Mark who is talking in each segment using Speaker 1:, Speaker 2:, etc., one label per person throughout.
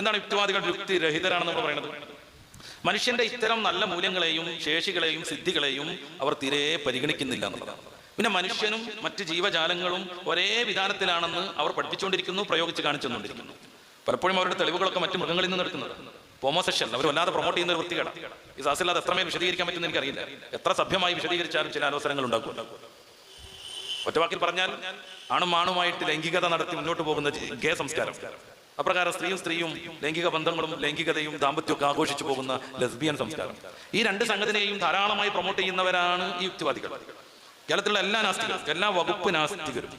Speaker 1: എന്താണ് യുക്തിവാദികൾ യുക്തിരഹിതരാണെന്ന് നമ്മൾ പറയുന്നത്? മനുഷ്യന്റെ ഇത്തരം നല്ല മൂല്യങ്ങളെയും ശേഷികളെയും സിദ്ധികളെയും അവർ തീരെ പരിഗണിക്കുന്നില്ല എന്നുള്ളതാണ്. പിന്നെ മനുഷ്യനും മറ്റ് ജീവജാലങ്ങളും ഒരേ വിധാനത്തിലാണെന്ന് അവർ പഠിപ്പിച്ചുകൊണ്ടിരിക്കുന്നു പ്രയോഗിച്ച് കാണിച്ചുകൊണ്ടിരിക്കുന്നു. പലപ്പോഴും അവരുടെ തെളിവുകളൊക്കെ മറ്റു മൃഗങ്ങളിൽ നിന്ന് എടുക്കുന്നത്. ഹോമോസെഷൻ അവർ വല്ലാതെ പ്രൊമോട്ട് ചെയ്യുന്ന ഒരു വൃത്തികേടാണ്. ഈ സാസില്ലാതെ എത്രമേൽ വിശദീകരിക്കാൻ പറ്റുമെന്ന് എനിക്കറിയില്ല. എത്ര സഭ്യമായി വിശദീകരിച്ചാലും ചില അവസരങ്ങൾ ഉണ്ടാക്കും. ഒറ്റവാക്കിൽ പറഞ്ഞാൽ ആണും ആണുമായിട്ട് ലൈംഗികത നടത്തി മുന്നോട്ട് പോകുന്ന ഗേ സംസ്കാരം. അപ്രകാരം സ്ത്രീയും സ്ത്രീയും ലൈംഗിക ബന്ധങ്ങളും ലൈംഗികതയും ദാമ്പത്യമൊക്കെ ആഘോഷിച്ചു പോകുന്ന ലെസ്ബിയൻ സംസ്കാരം. ഈ രണ്ട് സംഗതിനെയും ധാരാളമായി പ്രൊമോട്ട് ചെയ്യുന്നവരാണ് ഈ യുക്തിവാദികൾ. കേരളത്തിലുള്ള എല്ലാ നാസ്തികരും എല്ലാ വകുപ്പ് നാസ്തികരും.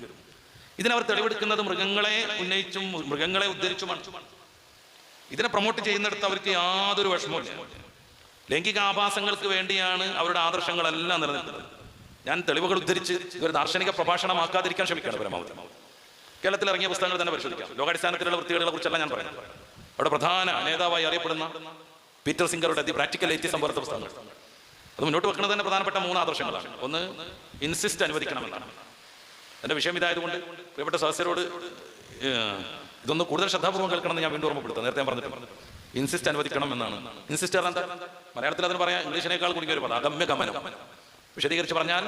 Speaker 1: ഇതിനവർ തെളിവെടുക്കുന്നത് മൃഗങ്ങളെ ഉന്നയിച്ചും മൃഗങ്ങളെ ഉദ്ധരിച്ചുമാണ്. ഇതിനെ പ്രൊമോട്ട് ചെയ്യുന്നിടത്ത് അവർക്ക് യാതൊരു വിഷമവുമില്ല. ലൈംഗിക ആഭാസങ്ങൾക്ക് വേണ്ടിയാണ് അവരുടെ ആദർശങ്ങളെല്ലാം നിലനിൽക്കുന്നത്. ഞാൻ തെളിവുകൾ ഉദ്ധരിച്ച് ഒരു ദാർശനിക പ്രഭാഷണമാക്കാതിരിക്കാൻ ശ്രമിക്കുകയാണ് പരമാവധി. കേരളത്തിൽ ഇറങ്ങിയ പുസ്തകങ്ങൾ തന്നെ പരിശോധിക്കാം. ലോകാടിസ്ഥാനത്തിലുള്ള വൃത്തികളെ കുറിച്ചല്ല ഞാൻ പറയുന്നത്. അവിടെ പ്രധാന നേതാവായി അറിയപ്പെടുന്ന പീറ്റർ സിംഗറുടെ അതി പ്രാക്ടിക്കൽ ഐറ്റി സംഭവത്ത പുസ്തകങ്ങൾ അത് മുന്നോട്ട് വെക്കുന്നത് തന്നെ പ്രധാനപ്പെട്ട മൂന്ന് ആദർശങ്ങളാണ്. ഒന്ന് ഇൻസിസ്റ്റ് അനുവദിക്കണമെന്നാണ്. എന്റെ വിഷയം ഇതായതുകൊണ്ട് പ്രിയപ്പെട്ട സദസ്യരോട് ഇതൊന്ന് കൂടുതൽ ശ്രദ്ധാപൂർവം കേൾക്കണമെന്ന് ഞാൻ വീണ്ടും ഓർമ്മപ്പെടുത്താം നേരത്തെ ഞാൻ പറഞ്ഞിട്ടുണ്ട്. ഇൻസിസ്റ്റ് അനുവദിക്കണം എന്നാണ് ഇൻസിസ്റ്റ് എന്താ? മലയാളത്തിൽ അതിന് പറയാം ഇംഗ്ലീഷിനേക്കാൾ കൂടി ഒരു പദം അഗമ്യ ഗമനം. വിശദീകരിച്ച് പറഞ്ഞാൽ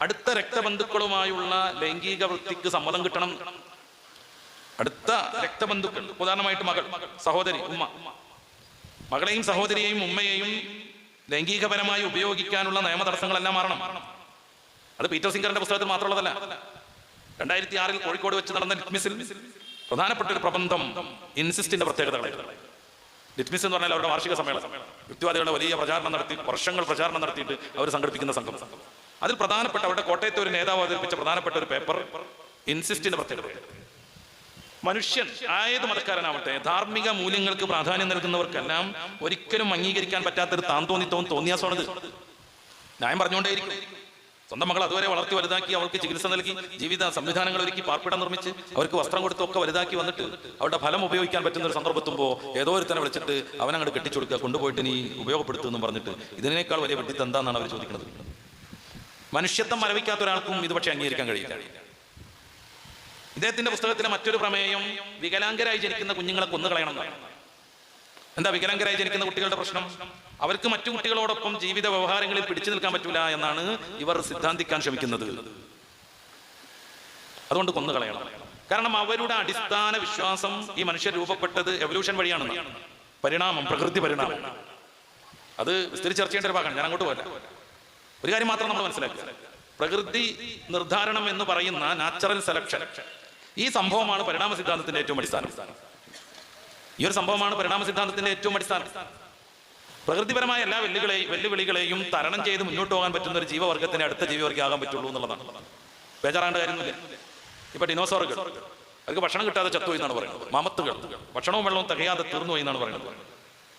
Speaker 1: അടുത്ത രക്തബന്ധുക്കളുമായുള്ള ലൈംഗിക വൃത്തിക്ക് സമ്മതം കിട്ടണം. അടുത്ത രക്തബന്ധുക്കൾ ഉദാഹരണമായിട്ട് മകൾ സഹോദരി ഉമ്മ. മകളെയും സഹോദരിയെയും ഉമ്മയെയും ലൈംഗികപരമായി ഉപയോഗിക്കാനുള്ള നിയമ തടസ്സങ്ങളെല്ലാം മാറണം. അത് പീറ്റർ സിംഗറിന്റെ പുസ്തകത്തിൽ മാത്രമുള്ളതല്ല. രണ്ടായിരത്തി ആറിൽ കോഴിക്കോട് വെച്ച് നടന്ന ലിറ്റ്മിസിൽ പ്രധാനപ്പെട്ട ഒരു പ്രബന്ധം ഇൻസിസ്റ്റിന്റെ പ്രത്യേകതകളായിരുന്നു ലിറ്റ്മിസ് എന്ന് പറഞ്ഞാൽ അവരുടെ വാർഷിക സമ്മേളനം. യുക്തിവാദികളുടെ വലിയ പ്രചാരണം നടത്തി വർഷങ്ങൾ പ്രചാരണം നടത്തിയിട്ട് അവർ സംഘടിപ്പിക്കുന്ന സംഘം. അതിൽ പ്രധാനപ്പെട്ട അവരുടെ കോട്ടയത്തെ ഒരു നേതാവ് അവതരിപ്പിച്ച പ്രധാനപ്പെട്ട ഒരു പേപ്പർ ഇൻസിസ്റ്റിന്റെ പ്രത്യേകത. മനുഷ്യൻ ആയത് മതക്കാരനാവട്ടെ ധാർമ്മിക മൂല്യങ്ങൾക്ക് പ്രാധാന്യം നൽകുന്നവർക്കെല്ലാം ഒരിക്കലും അംഗീകരിക്കാൻ പറ്റാത്തൊരു താന്തോന്നിത്തവും തോന്നിയാസമാണിത്. ന്യായം പറഞ്ഞുകൊണ്ടേയിരിക്കും. സ്വന്തം മകൾ അതുവരെ വളർത്തി വലുതാക്കി അവൾക്ക് ചികിത്സ നൽകി ജീവിത സംവിധാനങ്ങൾ ഒരുക്കി പാർപ്പിടം നിർമ്മിച്ച് അവർക്ക് വസ്ത്രം കൊടുത്തൊക്കെ വലുതാക്കി വന്നിട്ട് അവരുടെ ഫലം ഉപയോഗിക്കാൻ പറ്റുന്ന ഒരു സന്ദർഭത്തുമ്പോൾ ഏതോ ഒരുത്തനെ വിളിച്ചിട്ട് അവനങ്ങോട്ട് കെട്ടിച്ചു കൊടുക്കുക കൊണ്ടുപോയിട്ട് നീ ഉപയോഗപ്പെടുത്തുമെന്നും പറഞ്ഞിട്ട് ഇതിനേക്കാൾ വലിയ വെട്ടിത്ത് എന്താണെന്നാണ് അവർ ചോദിക്കുന്നത്? മനുഷ്യത്വം മരവിക്കാത്ത ഒരാൾക്കും ഇത് പക്ഷേ അംഗീകരിക്കാൻ കഴിയില്ല. ഇദ്ദേഹത്തിന്റെ പുസ്തകത്തിലെ മറ്റൊരു പ്രമേയം വികലാംഗരായി ജനിക്കുന്ന കുഞ്ഞുങ്ങളെ കൊന്നുകളയണം എന്താ വികലാംഗരായി ജനിക്കുന്ന കുട്ടികളുടെ പ്രശ്നം? അവർക്ക് മറ്റു കുട്ടികളോടൊപ്പം ജീവിത വ്യവഹാരങ്ങളിൽ പിടിച്ചു നിൽക്കാൻ പറ്റൂല എന്നാണ് ഇവർ സിദ്ധാന്തിക്കാൻ ശ്രമിക്കുന്നത്. അതുകൊണ്ട് കൊന്നുകളയണം. കാരണം അവരുടെ അടിസ്ഥാന വിശ്വാസം ഈ മനുഷ്യർ രൂപപ്പെട്ടത് എവല്യൂഷൻ വഴിയാണ് പരിണാമം പ്രകൃതി പരിണാമം. അത് വിസ്തരിച്ച് ചർച്ച ചെയ്യേണ്ട ഒരു ഭാഗമാണ്. ഞാൻ അങ്ങോട്ട് പോരാ ഒരു കാര്യം മാത്രം നമ്മൾ മനസ്സിലാക്കുക. പ്രകൃതി നിർദ്ധാരണം എന്ന് പറയുന്ന നാച്ചുറൽ സെലക്ഷൻ ഈ സംഭവമാണ് പരിണാമ സിദ്ധാന്തത്തിന്റെ ഏറ്റവും അടിസ്ഥാനം. ഈ ഒരു സംഭവമാണ് പരിണാമ സിദ്ധാന്തത്തിന്റെ ഏറ്റവും അടിസ്ഥാനം. പ്രകൃതിപരമായ എല്ലാ വെല്ലുകളെയും വെല്ലുവിളികളെയും തരണം ചെയ്ത് മുന്നോട്ട് പോകാൻ പറ്റുന്ന ഒരു ജീവവർഗത്തിന് അടുത്ത ജീവിവർഗം ആകാൻ പറ്റുള്ളൂ എന്നുള്ളതാണ്. ബേജാറാണ്ട് കാര്യമൊന്നുമില്ല. ഇപ്പൊ ഡിനോസോറുകൾ അവർക്ക് ഭക്ഷണം കിട്ടാതെ ചത്തുപോയി എന്നാണ് പറയുന്നത്. മാമത്തുകൾ ഭക്ഷണവും വെള്ളവും തികയാതെ തീർന്നു പോയി എന്നാണ് പറയുന്നത്.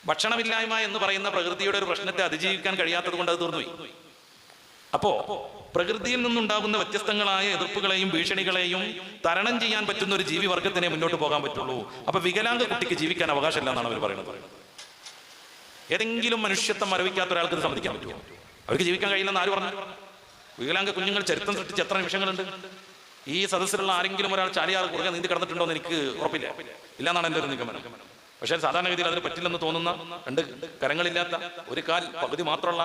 Speaker 1: ഭക്ഷണമില്ലായ്മ എന്ന് പറയുന്ന പ്രകൃതിയുടെ ഒരു പ്രശ്നത്തെ അതിജീവിക്കാൻ കഴിയാത്തത് കൊണ്ട് അത് തീർന്നുപോയി അപ്പോ പ്രകൃതിയിൽ നിന്നുണ്ടാകുന്ന വ്യത്യസ്തങ്ങളായ എതിർപ്പുകളെയും ഭീഷണികളെയും തരണം ചെയ്യാൻ പറ്റുന്ന ഒരു ജീവി വർഗത്തിനെ മുന്നോട്ട് പോകാൻ പറ്റുള്ളൂ. അപ്പൊ വികലാംഗ കുട്ടിക്ക് ജീവിക്കാൻ അവകാശമില്ല എന്നാണ് അവർ പറയുന്നത്. ഏതെങ്കിലും മനുഷ്യത്വം മരവിക്കാത്ത ഒരാൾക്ക് സമ്മതിക്കാൻ പറ്റുമോ? അവർക്ക് ജീവിക്കാൻ കഴിയില്ലെന്ന് ആര് പറഞ്ഞു? വികലാംഗ കുഞ്ഞുങ്ങൾ ചരിത്രം സൃഷ്ടിച്ച് എത്ര നിമിഷങ്ങളുണ്ട്? ഈ സദസ്സിലുള്ള ആരെങ്കിലും ഒരാൾ ചാലിയാർ കുറുകെ നീന്തി കിടന്നിട്ടുണ്ടോ എന്ന് എനിക്ക് ഉറപ്പില്ല. ഇല്ല എന്നാണ് എന്റെ ഒരു നിഗമനം. പക്ഷേ സാധാരണഗതിയിൽ അതിന് പറ്റില്ലെന്ന് തോന്നുന്ന രണ്ട് കരങ്ങളില്ലാത്ത ഒരു കാൽ പകുതി മാത്രമുള്ള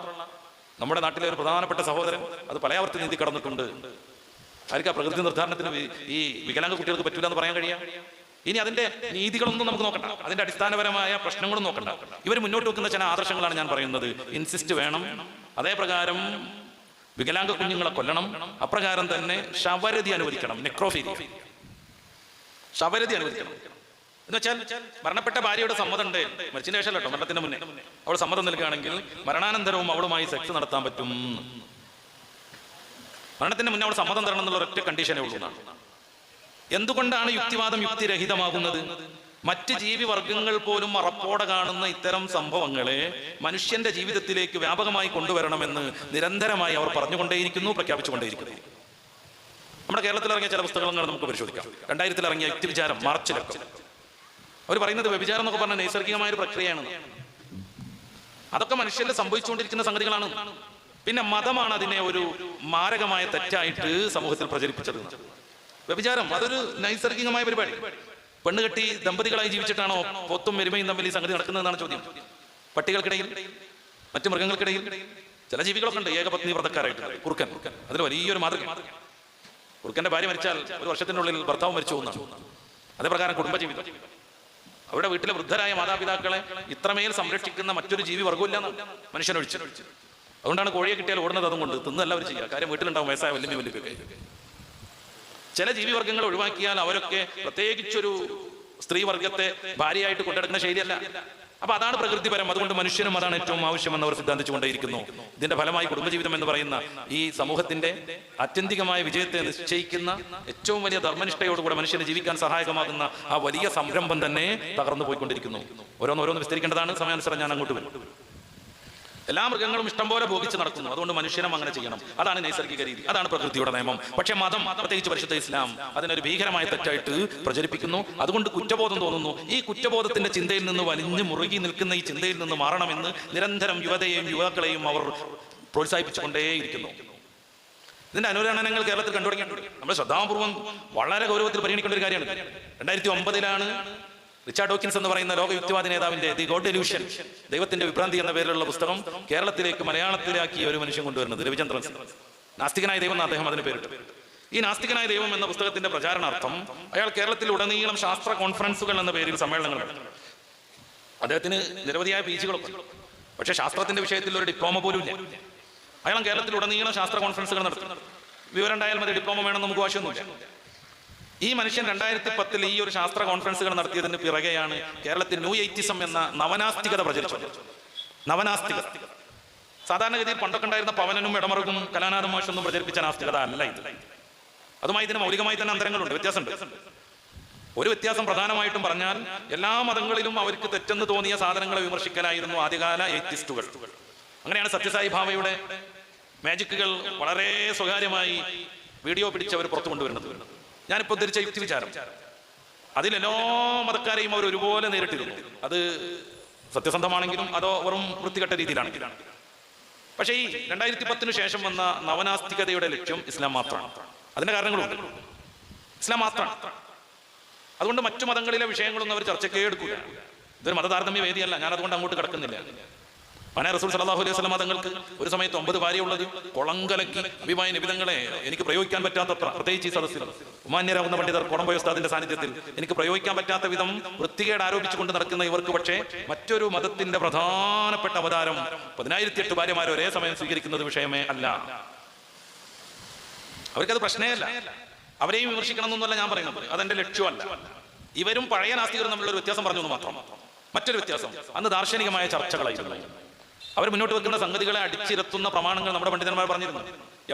Speaker 1: നമ്മുടെ നാട്ടിലെ ഒരു പ്രധാനപ്പെട്ട സഹോദരൻ അത് പലയാവർത്തി നീതി കടന്നിട്ടുണ്ട്. ആർക്കാ പ്രകൃതി നിർദ്ധാരണത്തിന് ഈ വികലാംഗ കുട്ടികൾക്ക് പറ്റില്ല എന്ന് പറയാൻ കഴിയാം? ഇനി അതിന്റെ നീതികളൊന്നും നമുക്ക് നോക്കണ്ട. അതിന്റെ അടിസ്ഥാനപരമായ പ്രശ്നങ്ങളും നോക്കണ്ട. ഇവർ മുന്നോട്ട് വെക്കുന്ന ചില ആദർശങ്ങളാണ് ഞാൻ പറയുന്നത്. ഇൻസിസ്റ്റ് വേണം. അതേപ്രകാരം വികലാംഗ കുഞ്ഞുങ്ങളെ കൊല്ലണം. അപ്രകാരം തന്നെ ശവരതി അനുവദിക്കണം. നെക്രോഫീരി ശവരതി അനുവദിക്കണം. എന്ന് വെച്ചാൽ മരണപ്പെട്ട ഭാര്യയുടെ സമ്മതമുണ്ട്. മരിച്ചതിന് ശേഷം കേട്ടോ മരണത്തിന് മുന്നേ. അവൾ സമ്മതം നൽകുകയാണെങ്കിൽ മരണാനന്തരവും അവളുമായി സെക്സ് നടത്താൻ പറ്റും. മരണത്തിന് മുന്നേ അവൾ സമ്മതം തരണം എന്നുള്ള ഒറ്റ കണ്ടീഷനേ ഉള്ളൂ. എന്തുകൊണ്ടാണ് യുക്തിവാദം യുക്തിരഹിതമാകുന്നത്? മറ്റ് ജീവി വർഗങ്ങൾ പോലും മറപ്പോടെ കാണുന്ന ഇത്തരം സംഭവങ്ങളെ മനുഷ്യന്റെ ജീവിതത്തിലേക്ക് വ്യാപകമായി കൊണ്ടുവരണമെന്ന് നിരന്തരമായി അവർ പറഞ്ഞുകൊണ്ടേയിരിക്കുന്നു പ്രഖ്യാപിച്ചുകൊണ്ടേയിരിക്കുന്നു. നമ്മുടെ കേരളത്തിൽ ഇറങ്ങിയ ചില പുസ്തകങ്ങൾ നമുക്ക് പരിശോധിക്കാം. രണ്ടായിരത്തിൽ ഇറങ്ങിയ യുക്തിവിചാരം മാർച്ചിലൊക്കെ. അവർ പറയുന്നത് വ്യഭിചാരം എന്നൊക്കെ പറഞ്ഞ നൈസർഗികമായ ഒരു പ്രക്രിയയാണ് അതൊക്കെ മനുഷ്യരിൽ സംഭവിച്ചുകൊണ്ടിരിക്കുന്ന സംഗതികളാണ്. പിന്നെ മതമാണ് അതിനെ ഒരു മാരകമായ തെറ്റായിട്ട് സമൂഹത്തിൽ പ്രചരിപ്പിച്ചത്. വ്യഭിചാരം അതൊരു നൈസർഗികമായ പരിപാടി. പെണ്ണ് കെട്ടി ദമ്പതികളായി ജീവിച്ചിട്ടാണോ പൊത്തും എരുമയും തമ്മിൽ ഈ സംഗതി നടക്കുന്നതെന്നാണ് ചോദ്യം. പട്ടികൾക്കിടയിൽ മറ്റു മൃഗങ്ങൾക്കിടയിൽ ചില ജീവികളൊക്കെ ഉണ്ട് ഏകപത്നി വ്രതക്കാരായിട്ട് കുറുക്കൻ. അതിൽ വലിയൊരു മാതൃക. കുറുക്കന്റെ ഭാര്യ മരിച്ചാൽ ഒരു വർഷത്തിനുള്ളിൽ ഭർത്താവ് മരിച്ചു പോകുന്നു അതേ പ്രകാരം കുടുംബജീവിതം. അവിടെ വീട്ടിലെ വൃദ്ധരായ മാതാപിതാക്കളെ ഇത്രമേൽ സംരക്ഷിക്കുന്ന മറ്റൊരു ജീവി വർഗമില്ല മനുഷ്യനൊഴിച്ചു അതുകൊണ്ടാണ് കോഴിയെ കിട്ടിയാൽ ഓടുന്നത് അതും കൊണ്ട്. തിന്നല്ല അവർ ചെയ്യുക. കാര്യം വീട്ടിലുണ്ടാവും വയസ്സായ വലിയ വലിയ ചില ജീവിവർഗങ്ങൾ ഒഴിവാക്കിയാൽ അവരൊക്കെ പ്രത്യേകിച്ചൊരു സ്ത്രീവർഗത്തെ ഭാര്യയായിട്ട് കൊണ്ടെടുക്കുന്ന ശൈലിയല്ല. അപ്പൊ അതാണ് പ്രകൃതിപരം. അതുകൊണ്ട് മനുഷ്യനും അതാണ് ഏറ്റവും ആവശ്യമെന്ന് അവർ സിദ്ധാന്തിച്ചുകൊണ്ടേയിരിക്കുന്നു. ഇതിന്റെ ഫലമായി കുടുംബജീവിതം എന്ന് പറയുന്ന ഈ സമൂഹത്തിന്റെ ആത്യന്തികമായ വിജയത്തെ നിശ്ചയിക്കുന്ന ഏറ്റവും വലിയ ധർമ്മനിഷ്ഠയോടുകൂടെ മനുഷ്യന് ജീവിക്കാൻ സഹായകമാകുന്ന ആ വലിയ സംരംഭം തന്നെ തകർന്നു പോയിക്കൊണ്ടിരിക്കുന്നു ഓരോന്നോരോന്ന് വിസ്തരിക്കേണ്ടതാണ്. സമയാനുസരണം ഞാൻ അങ്ങോട്ട് വരും. എല്ലാ മൃഗങ്ങളും ഇഷ്ടം പോലെ ഭോഗിച്ച് നടക്കുന്നു. അതുകൊണ്ട് മനുഷ്യനും അങ്ങനെ ചെയ്യണം. അതാണ് നൈസർഗിക രീതി. അതാണ് പ്രകൃതിയുടെ നിയമം. പക്ഷേ മതം പ്രത്യേകിച്ച് പരിശുദ്ധ ഇസ്ലാം അതിനൊരു ഭീകരമായ തെറ്റായിട്ട് പ്രചരിപ്പിക്കുന്നു. അതുകൊണ്ട് കുറ്റബോധം തോന്നുന്നു. ഈ കുറ്റബോധത്തിന്റെ ചിന്തയിൽ നിന്ന് വലിഞ്ഞു മുറുകി നിൽക്കുന്ന ഈ ചിന്തയിൽ നിന്ന് മാറണമെന്ന് നിരന്തരം യുവതയെയും യുവാക്കളെയും അവർ പ്രോത്സാഹിപ്പിച്ചുകൊണ്ടേയിരിക്കുന്നു. ഇതിന്റെ അനുരണനങ്ങൾ കേരളത്തിൽ കണ്ടുപിടിക്കേണ്ടത് നമ്മൾ ശ്രദ്ധാപൂർവം വളരെ ഗൗരവത്തിൽ പരിഗണിക്കേണ്ട ഒരു കാര്യമാണ്. രണ്ടായിരത്തി ഒമ്പതിലാണ് റിച്ചാർഡ് ഡോക്കിൻസ് എന്ന് പറയുന്ന ലോക യുക്തിവാദി നേതാവിന്റെ ദി ഗോഡ് ഡെലൂഷൻ ദൈവത്തിന്റെ വിഭ്രാന്തി എന്ന പേരിലുള്ള പുസ്തകം കേരളത്തിലേക്ക് മലയാളത്തിലാക്കി ഒരു മനുഷ്യൻ കൊണ്ടുവരുന്നത് രവിചന്ദ്രൻ. നാസ്തികനായ ദൈവം എന്ന് അദ്ദേഹം അതിന് പേരിട്ടു ഈ നാസ്തികനായ ദൈവം എന്ന പുസ്തകത്തിന്റെ പ്രചാരണാർത്ഥം അയാൾ കേരളത്തിൽ ഉടനീളം ശാസ്ത്ര കോൺഫറൻസുകൾ എന്ന പേരിൽ സമ്മേളനങ്ങൾ അദ്ദേഹത്തിന് നിരവധിയായ പി ജികളൊക്കെ പക്ഷേ ശാസ്ത്രത്തിന്റെ വിഷയത്തിൽ ഒരു ഡിപ്ലോമ പോലും ഇല്ല. അയാൾ കേരളത്തിൽ ഉടനീളം ശാസ്ത്ര കോൺഫറൻസുകൾ നടത്തി. വിവരം ഉണ്ടായാൽ മതി ഡിപ്ലോമ വേണം നമുക്ക് ആവശ്യമൊന്നുമില്ല. ഈ മനുഷ്യൻ രണ്ടായിരത്തി പത്തിൽ ഈ ഒരു ശാസ്ത്ര കോൺഫറൻസുകൾ നടത്തിയതിന് പിറകെയാണ് കേരളത്തിൽ ന്യൂ എയ്റ്റിസം എന്ന നവനാസ്തികത പ്രചരിച്ചത്. നവനാസ്തിക സാധാരണഗതിയിൽ പണ്ടൊക്കെ ഉണ്ടായിരുന്ന പവനനും ഇടമറുകും കലാനാഥ പ്രചരിപ്പിച്ച നാസ്തികത അല്ല ഇത്. അതുമായി ഇതിന് മൗലികമായി തന്നെ അന്തരങ്ങളുണ്ട് വ്യത്യാസമുണ്ട്. ഒരു വ്യത്യാസം പ്രധാനമായിട്ടും പറഞ്ഞാൽ എല്ലാ മതങ്ങളിലും അവർക്ക് തെറ്റെന്ന് തോന്നിയ സാധനങ്ങളെ വിമർശിക്കലായിരുന്നു ആദ്യകാല എയ്റ്റിസ്റ്റുകൾ അങ്ങനെയാണ് സത്യസായി ഭാവയുടെ മാജിക്കുകൾ വളരെ സ്വകാര്യമായി വീഡിയോ പിടിച്ച് അവർ പുറത്തു കൊണ്ടുവരുന്നത് ഞാനിപ്പോൾ ധരിച്ച യുക്തി വിചാരം. അതിലെല്ലോ മതക്കാരെയും അവർ ഒരുപോലെ നേരിട്ടിരുന്നു. അത് സത്യസന്ധമാണെങ്കിലും അതോ വെറും വൃത്തികെട്ട രീതിയിലാണ് പക്ഷേ ഈ രണ്ടായിരത്തി പത്തിന് ശേഷം വന്ന നവനാസ്തികതയുടെ ലക്ഷ്യം ഇസ്ലാം മാത്രമാണ്. അതിന്റെ കാരണങ്ങളുണ്ട്. ഇസ്ലാം മാത്രമാണ്. അതുകൊണ്ട് മറ്റു മതങ്ങളിലെ വിഷയങ്ങളൊന്നും അവർ ചർച്ചയ്ക്കേ എടുക്കില്ല ഇതൊരു മതതാരതമ്യ വേദിയല്ല ഞാൻ അതുകൊണ്ട് അങ്ങോട്ട് കിടക്കുന്നില്ല. പന റസൂൽ സലാഹു അലൈഹി സ്വലം തങ്ങൾക്ക് ഒരു സമയത്ത് ഒമ്പത് ഭാര്യയുള്ളത്. കുളങ്കലക്കി അഭിമായ നിബിധങ്ങളെ എനിക്ക് പ്രയോഗിക്കാൻ പറ്റാത്തത്ര പ്രത്യേകിച്ച് ഈ സദസ്സിൽ. ഉമാന്യരാകുന്ന പണ്ഡിതർ കുടംബയ ഉസ്താദിന്റെ സാന്നിധ്യത്തിൽ എനിക്ക് പ്രയോഗിക്കാൻ പറ്റാത്ത വിധം വൃത്തികേട് ആരോപിച്ചുകൊണ്ട് നടക്കുന്ന ഇവർക്ക് പക്ഷേ മറ്റൊരു മതത്തിന്റെ പ്രധാനപ്പെട്ട അവതാരം പതിനായിരത്തി എട്ട് ഭാര്യമാർ ഒരേ സമയം സ്വീകരിക്കുന്നത് വിഷയമേ അല്ല. അവർക്കത് പ്രശ്നമല്ല അവരെയും വിമർശിക്കണം എന്നൊന്നുമല്ല ഞാൻ പറയുന്നത്. അതെന്റെ ലക്ഷ്യമല്ല. ഇവരും പഴയ നാസ്തികരും തമ്മിലുള്ള ഒരു വ്യത്യാസം പറഞ്ഞു എന്ന് മാത്രം. മറ്റൊരു വ്യത്യാസം. അന്ന് ദാർശനികമായ ചർച്ചകളായിരുന്നു. അവർ മുന്നോട്ട് വെക്കുന്ന സംഗതികളെ അടിച്ചിരത്തുന്ന പ്രമാണങ്ങൾ നമ്മുടെ പണ്ഡിതന്മാർ പറഞ്ഞിരുന്നു.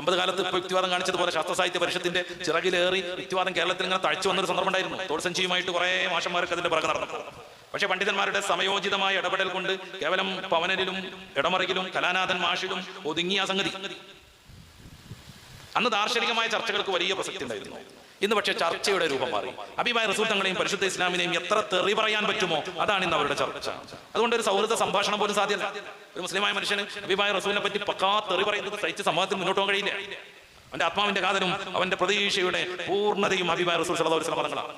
Speaker 1: എൺപത് കാലത്ത് ഇപ്പോൾ യുക്തിവാദം കാണിച്ചതുപോലെ ശാസ്ത്ര സാഹിത്യ പരിഷത്തിന്റെ ചിറകിലേറി യുക്തിവാദം കേരളത്തിൽ ഇങ്ങനെ തഴച്ചു വന്നൊരു സന്ദർഭം ഉണ്ടായിരുന്നു തോൾസഞ്ചിയുമായിട്ട് കുറെ മാഷന്മാർക്ക് അതിന്റെ പുറകെ നടന്നു. പക്ഷെ പണ്ഡിതന്മാരുടെ സമയോചിതമായ ഇടപെടൽ കൊണ്ട് കേവലം പവനരിലും ഇടമറിയിലും കലാനാഥൻ മാഷിലും ഒതുങ്ങിയ സംഗതി. അന്ന് ദാർശനികമായ ചർച്ചകൾക്ക് വലിയ പ്രസക്തി ഉണ്ടായിരുന്നു. ഇന്ന് പക്ഷേ ചർച്ചയുടെ രൂപം മാറി. അഭിമായ റസൂൽ തങ്ങളെയും പരിശുദ്ധ ഇസ്ലാമിനെയും എത്ര തെറി പറയാൻ പറ്റുമോ അതാണ് ഇന്ന് അവരുടെ ചർച്ച. അതുകൊണ്ട് ഒരു സൗഹൃദ സംഭാഷണം പോലും സാധ്യമല്ല. ഒരു മുസ്ലിമായ മനുഷ്യന് അഭിമായ റസൂലിനെ പറ്റി പക്കാ തെറി പറയുന്നത് സഹിച്ച് സമൂഹത്തിൽ മുന്നോട്ട് പോകാൻ കഴിയില്ല. അവന്റെ ആത്മാവിന്റെ കാതലും അവന്റെ പ്രതീക്ഷയുടെ പൂർണതയും അഭിമായ റസൂൽ വസല്ലം പദങ്ങളാണ്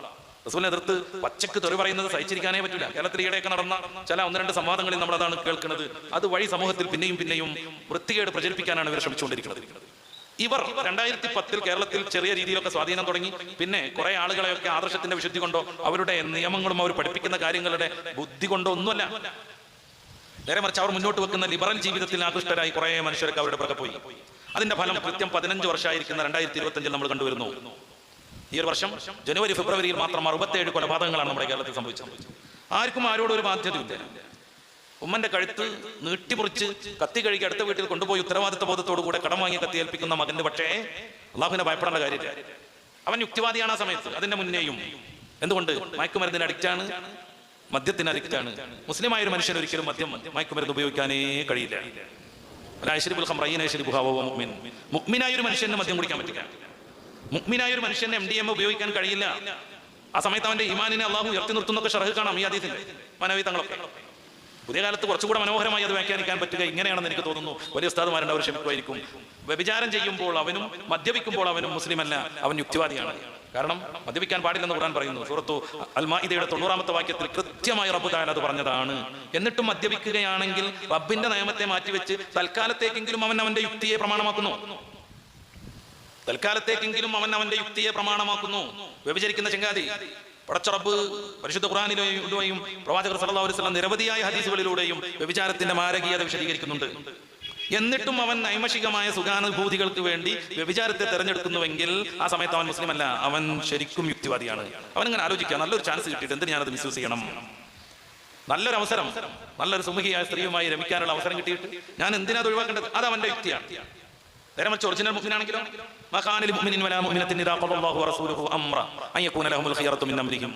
Speaker 1: റസൂലിനെ എതിർത്ത് പച്ചക്ക് തെറി പറയുന്നത് സഹിച്ചിരിക്കാനേ പറ്റില്ല. കേരളത്തിൽ നടന്ന ചില ഒന്ന് രണ്ട് സംവാദങ്ങളിൽ നമ്മൾ അതാണ് കേൾക്കുന്നത്. അത് വഴി സമൂഹത്തിൽ പിന്നെയും പിന്നെയും വൃത്തികേട് പ്രചരിപ്പിക്കാനാണ് ഇവർ ശ്രമിച്ചുകൊണ്ടിരിക്കുന്നത്. ഇവർ രണ്ടായിരത്തി പത്തിൽ കേരളത്തിൽ ചെറിയ രീതിയിലൊക്കെ സ്വാധീനം തുടങ്ങി. പിന്നെ കുറെ ആളുകളെയൊക്കെ ആദർശത്തിന്റെ വിശുദ്ധി കൊണ്ടോ അവരുടെ നിയമങ്ങളും അവർ പഠിപ്പിക്കുന്ന കാര്യങ്ങളുടെ ബുദ്ധി കൊണ്ടോ ഒന്നുമല്ല. നേരെ മറിച്ച് അവർ മുന്നോട്ട് വെക്കുന്ന ലിബറൽ ജീവിതത്തിൽ ആകൃഷ്ടരായി കുറെ മനുഷ്യരൊക്കെ അവരുടെ പുറകെ പോയി. അതിന്റെ ഫലം കൃത്യം പതിനഞ്ച് വർഷമായിരിക്കുന്ന രണ്ടായിരത്തി ഇരുപത്തഞ്ചിൽ നമ്മൾ കണ്ടുവരുന്നു. ഈ ഒരു വർഷം ജനുവരി ഫെബ്രുവരിയിൽ മാത്രം അറുപത്തേഴ് കൊലപാതകങ്ങളാണ് നമ്മുടെ കേരളത്തിൽ സംഭവിച്ചത്. ആർക്കും ആരോടും ഒരു ബാധ്യതയില്ല ഉമ്മന്റെ കഴുത്ത് നീട്ടിമുറിച്ച് കത്തി കഴുകി അടുത്ത വീട്ടിൽ കൊണ്ടുപോയി ഉത്തരവാദിത്ത ബോധത്തോടു കൂടെ കടം വാങ്ങി കത്തി ഏൽപ്പിക്കുന്ന മകന് പക്ഷേ അള്ളാഹുവിനെ ഭയപ്പെടേണ്ട കാര്യമില്ല. അവൻ യുക്തിവാദിയാണ് ആ സമയത്ത്. അതിന്റെ മുന്നേയും. എന്തുകൊണ്ട്? മയക്കുമരുന്നിന് അഡിക്റ്റാണ് മദ്യത്തിന് അഡിക്റ്റാണ് മുസ്ലിമായ ഒരു മനുഷ്യൻ ഒരിക്കലും മദ്യം മയക്കുമരുന്ന് ഉപയോഗിക്കാനേ കഴിയില്ല. മുക്മിനായ ഒരു മനുഷ്യന് മദ്യം കുടിക്കാൻ പറ്റില്ല. മുഅ്മിനായ ഒരു മനുഷ്യന് എം ഡി എം ഉപയോഗിക്കാൻ കഴിയില്ല. ആ സമയത്ത് അവന്റെ ഇമാനിനെ അള്ളാഹു ഉയർത്തി നിർത്തുന്നൊക്കെ ഷറഹ് കാണാം ഈ അതീതിന്റെ മനവി തങ്ങളൊക്കെ. പുതിയ കാലത്ത് കുറച്ചുകൂടെ മനോഹരമായി അത് വ്യാഖ്യാനിക്കാൻ പറ്റുക ഇങ്ങനെയാണെന്ന് എനിക്ക് തോന്നുന്നു. വലിയ ഉസ്താദുമാരുണ്ട് അവർ ക്ഷമിക്കുമായിരിക്കും. വ്യഭിചാരം ചെയ്യുമ്പോൾ അവനും മദ്യപിക്കുമ്പോൾ അവനും മുസ്ലിം അല്ല അവൻ യുക്തിവാദിയാണ്. കാരണം മദ്യപിക്കാൻ പാടില്ലെന്ന് ഖുർആൻ പറയുന്നു. സുഹൃത്തു അൽമാഇദയുടെ തൊണ്ണൂറാമത്തെ വാക്യത്തിൽ കൃത്യമായി റബ്ബു താൻ അത് പറഞ്ഞതാണ്. എന്നിട്ടും മദ്യപിക്കുകയാണെങ്കിൽ റബ്ബിന്റെ നിയമത്തെ മാറ്റിവെച്ച് തൽക്കാലത്തേക്കെങ്കിലും അവൻ അവന്റെ യുക്തിയെ പ്രമാണമാക്കുന്നു. തൽക്കാലത്തേക്കെങ്കിലും അവൻ അവന്റെ യുക്തിയെ പ്രമാണമാക്കുന്നു. വ്യഭിചരിക്കുന്ന ചെങ്കാതി പടച്ചറബ് പരിശുദ്ധ ഖുറാനിലൂടെയും പ്രവാചകർ അലൈഹി വസല്ലം നിരവധിയായ ഹദീസുകളിലൂടെയും വ്യഭിചാരത്തിന്റെ മാരകീയത വിശദീകരിക്കുന്നുണ്ട്. എന്നിട്ടും അവൻ നൈമഷികമായ സുഖാനുഭൂതികൾക്ക് വേണ്ടി വ്യഭിചാരത്തെ തെരഞ്ഞെടുക്കുന്നുവെങ്കിൽ ആ സമയത്ത് അവൻ മുസ്ലിം അല്ല അവൻ ശരിക്കും യുക്തിവാദിയാണ്. അവൻ ഇങ്ങനെ ആലോചിക്കുക. നല്ലൊരു ചാൻസ് കിട്ടിയിട്ട് എന്തിന് ഞാനത് മിസ്യൂസ് ചെയ്യണം? നല്ലൊരു അവസരം. നല്ലൊരു സുമുഖിയായ സ്ത്രീയുമായി രമിക്കാനുള്ള അവസരം കിട്ടിയിട്ട് ഞാൻ എന്തിനാ അത് ഒഴിവാക്കേണ്ടത്? അത് അവന്റെ യുക്തിയാണ്. നേരെ മറിച്ച് ഒറിജിനൽ മുസ്ലിനാണെങ്കിലോ മഖാനിൽ മുഅ്മിനിൻ വലാ മുഅ്മിനത്തിൻ ഇദാ ഖദല്ലാഹു വറസൂലുഹു അംറ. അൻ യകൂന ലഹുൽ ഖിയറത്തു മിൻ അംരിഹിം.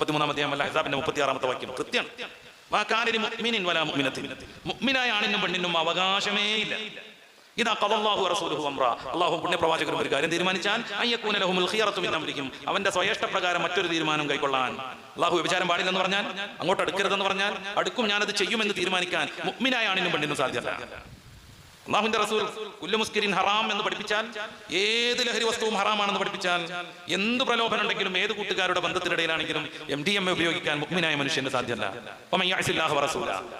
Speaker 1: 33 അധ്യായം അൽ അഹ്സാബിന്റെ 36 വാക്യം. കൃത്യമാണ് മഖാനിൽ മുഅ്മിനിൻ വലാ മുഅ്മിനത്തിൻ മുഅ്മിനായ ആണിനും പെണ്ണിനും അവകാശമേ ഇല്ല. ഇതാ ഖദല്ലാഹു വറസൂലുഹു അംറ. അല്ലാഹു പുണ്യപ്രവാചകരും ഒരു കാര്യം തീരുമാനിച്ചാൽ അൻ യകൂന ലഹുൽ ഖിയറത്തു മിൻ അംരിഹിം. അവന്റെ സ്വയഷ്ടപ്രകാരം മറ്റൊരു തീരുമാനം കൈക്കൊള്ളാൻ. അള്ളാഹു വ്യഭിചാരം പാടില്ലെന്ന് പറഞ്ഞാൽ അങ്ങോട്ട് അടുക്കരുതെന്ന് പറഞ്ഞാൽ അടുക്കും ഞാനത് ചെയ്യുമെന്ന് തീരുമാനിക്കാൻ മുഅ്മിനായ ആണിനും പെണ്ണിനും സാധ്യമല്ല അള്ളാഹുവിന്റെ റസൂൽ കുല്ലു മുസ്കിരിൻ ഹറാം എന്ന് പഠിപ്പിച്ചാൽ ഏത് ലഹരി വസ്തുവും ഹറാമാണെന്ന് പഠിപ്പിച്ചാൽ എന്ത് പ്രലോഭനം ഉണ്ടെങ്കിലും ഏത് കൂട്ടുകാരുടെ ബന്ധത്തിനിടയിലാണെങ്കിലും എം ഡി എം എ ഉപയോഗിക്കാൻ മുഗ്മിനായ മനുഷ്യന് സാധ്യല്ല.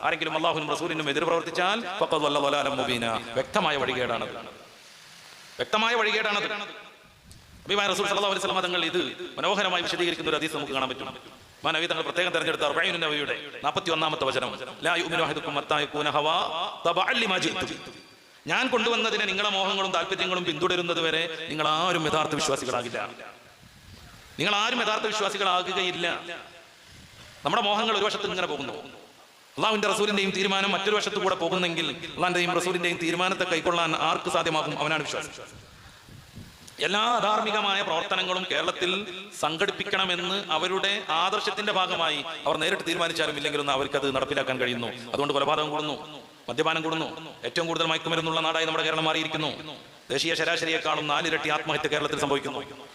Speaker 1: ആരെങ്കിലും അള്ളാഹുവിനും റസൂലിനും എതിർ പ്രവർത്തിച്ചാൽ വ്യക്തമായ വഴികേടാണത് വ്യക്തമായ വഴികേടാണത് അഭിമായ റസൂൽ സല്ലല്ലാഹു അലൈഹി വസല്ലം തങ്ങൾ ഇത് മനോഹരമായി വിശദീകരിക്കുന്ന ഒരു ഹദീസ് നമുക്ക് കാണാൻ പറ്റും. മാനവി തങ്ങൾ പ്രത്യേകം തെരഞ്ഞെടുത്ത അർബഈൻ നബിയുടെ 41ാമത്തെ വചനം. ലാ യുമിനു അഹദുക്കും മത്താ ഹവ തബഅൻ ലിമാ ജിഅ്തു. ബി. ഞാൻ കൊണ്ടുവന്നതിനെ നിങ്ങളെ മോഹങ്ങളും താല്പര്യങ്ങളും പിന്തുടരുന്നത് വരെ നിങ്ങൾ ആരും യഥാർത്ഥ വിശ്വാസികളാകില്ല. നിങ്ങൾ ആരും യഥാർത്ഥ വിശ്വാസികളാകുകയില്ല. നമ്മുടെ മോഹങ്ങൾ ഒരു വശത്ത് ഇങ്ങനെ പോകുന്നു. അള്ളാഹുവിന്റെ റസൂലിന്റെയും തീരുമാനം മറ്റൊരു വശത്ത് കൂടെ പോകുന്നെങ്കിൽ അള്ളാഹിന്റെയും റസൂലിന്റെയും തീരുമാനത്തെ കൈക്കൊള്ളാൻ ആർക്ക് സാധ്യമാകും അവനാണ് വിശ്വാസം. എല്ലാ അധാർമികമായ പ്രവർത്തനങ്ങളും കേരളത്തിൽ സംഘടിപ്പിക്കണമെന്ന് അവരുടെ ആദർശത്തിന്റെ ഭാഗമായി അവർ നേരിട്ട് തീരുമാനിച്ചാലും ഇല്ലെങ്കിലും അവർക്കത് നടപ്പിലാക്കാൻ കഴിയുന്നു. അതുകൊണ്ട് കൊലപാതകം കൂടുന്നു. മദ്യപാനം കൂടുന്നു. ഏറ്റവും കൂടുതൽ മയക്കുമരുന്നുള്ള നാടായി നമ്മുടെ കേരളം മാറിയിരിക്കുന്നു. ദേശീയ ശരാശരിയെക്കാളും നാലിരട്ടി ആത്മഹത്യ കേരളത്തിൽ സംഭവിക്കുന്നു.